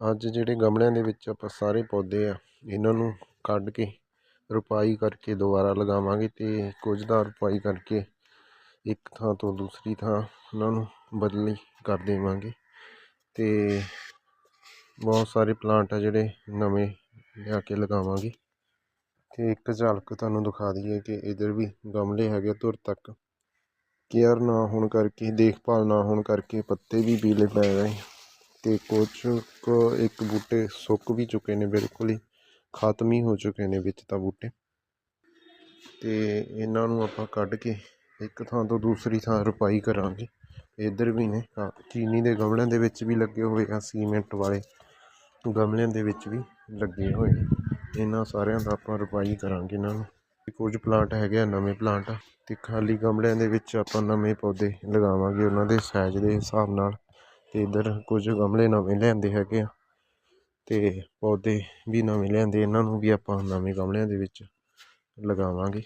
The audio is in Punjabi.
ਅੱਜ ਜਿਹੜੇ ਗਮਲਿਆਂ ਦੇ ਵਿੱਚ ਆਪਾਂ ਸਾਰੇ ਪੌਦੇ ਆ, ਇਹਨਾਂ ਨੂੰ ਕੱਢ ਕੇ ਰੁਪਾਈ ਕਰਕੇ ਦੁਬਾਰਾ ਲਗਾਵਾਂਗੇ ਅਤੇ ਕੁਝ ਦਾ ਰੁਪਾਈ ਕਰਕੇ ਇੱਕ ਥਾਂ ਤੋਂ ਦੂਸਰੀ ਥਾਂ ਉਹਨਾਂ ਨੂੰ ਬਦਲੀ ਕਰ ਦੇਵਾਂਗੇ। ਅਤੇ ਬਹੁਤ ਸਾਰੇ ਪਲਾਂਟ ਆ ਜਿਹੜੇ ਨਵੇਂ ਲਿਆ ਕੇ ਲਗਾਵਾਂਗੇ। ਅਤੇ ਇੱਕ ਝਲਕ ਤੁਹਾਨੂੰ ਦਿਖਾ ਦਈਏ ਕਿ ਇੱਧਰ ਵੀ ਗਮਲੇ ਹੈਗੇ ਧੁਰ ਤੱਕ। ਕੇਅਰ ਨਾ ਹੋਣ ਕਰਕੇ, ਦੇਖਭਾਲ ਨਾ ਹੋਣ ਕਰਕੇ ਪੱਤੇ ਵੀ ਪੀਲੇ ਪੈ ਗਏ ਅਤੇ ਕੁਛ ਕੁ ਇੱਕ ਬੂਟੇ ਸੁੱਕ ਵੀ ਚੁੱਕੇ ਨੇ ਬਿਲਕੁਲ ਹੀ, ਖਤਮ ਹੀ ਹੋ ਚੁੱਕੇ ਨੇ ਵਿੱਚ ਤਾਂ ਬੂਟੇ। ਅਤੇ ਇਹਨਾਂ ਨੂੰ ਆਪਾਂ ਕੱਢ ਕੇ ਇੱਕ ਥਾਂ ਤੋਂ ਦੂਸਰੀ ਥਾਂ ਰੁਪਾਈ ਕਰਾਂਗੇ। ਇੱਧਰ ਵੀ ਨੇ ਕਾ- ਚੀਨੀ ਦੇ ਗਮਲਿਆਂ ਦੇ ਵਿੱਚ ਵੀ ਲੱਗੇ ਹੋਏ ਆ, ਸੀਮੈਂਟ ਵਾਲੇ ਗਮਲਿਆਂ ਦੇ ਵਿੱਚ ਵੀ ਲੱਗੇ ਹੋਏ ਇਹਨਾਂ ਸਾਰਿਆਂ ਦਾ ਆਪਾਂ ਰੁਪਾਈ ਕਰਾਂਗੇ ਇਹਨਾਂ ਨੂੰ। ਕੁਝ ਪਲਾਂਟ ਹੈਗੇ ਆ, ਨਵੇਂ ਪਲਾਂਟ। ਤੇ ਖਾਲੀ ਗਮਲਿਆਂ ਦੇ ਵਿੱਚ ਆਪਾਂ ਨਵੇਂ ਪੌਦੇ ਲਗਾਵਾਂਗੇ ਉਹਨਾਂ ਦੇ ਸਾਈਜ਼ ਦੇ ਹਿਸਾਬ ਨਾਲ। ਤੇ ਇੱਧਰ ਕੁਝ ਗਮਲੇ ਨਵੇਂ ਲਿਆਂਦੇ ਹੈਗੇ ਆ ਤੇ ਪੌਦੇ ਵੀ ਨਵੇਂ ਲਿਆਂਦੇ, ਇਹਨਾਂ ਨੂੰ ਵੀ ਆਪਾਂ ਨਵੇਂ ਗਮਲਿਆਂ ਦੇ ਵਿੱਚ ਲਗਾਵਾਂਗੇ।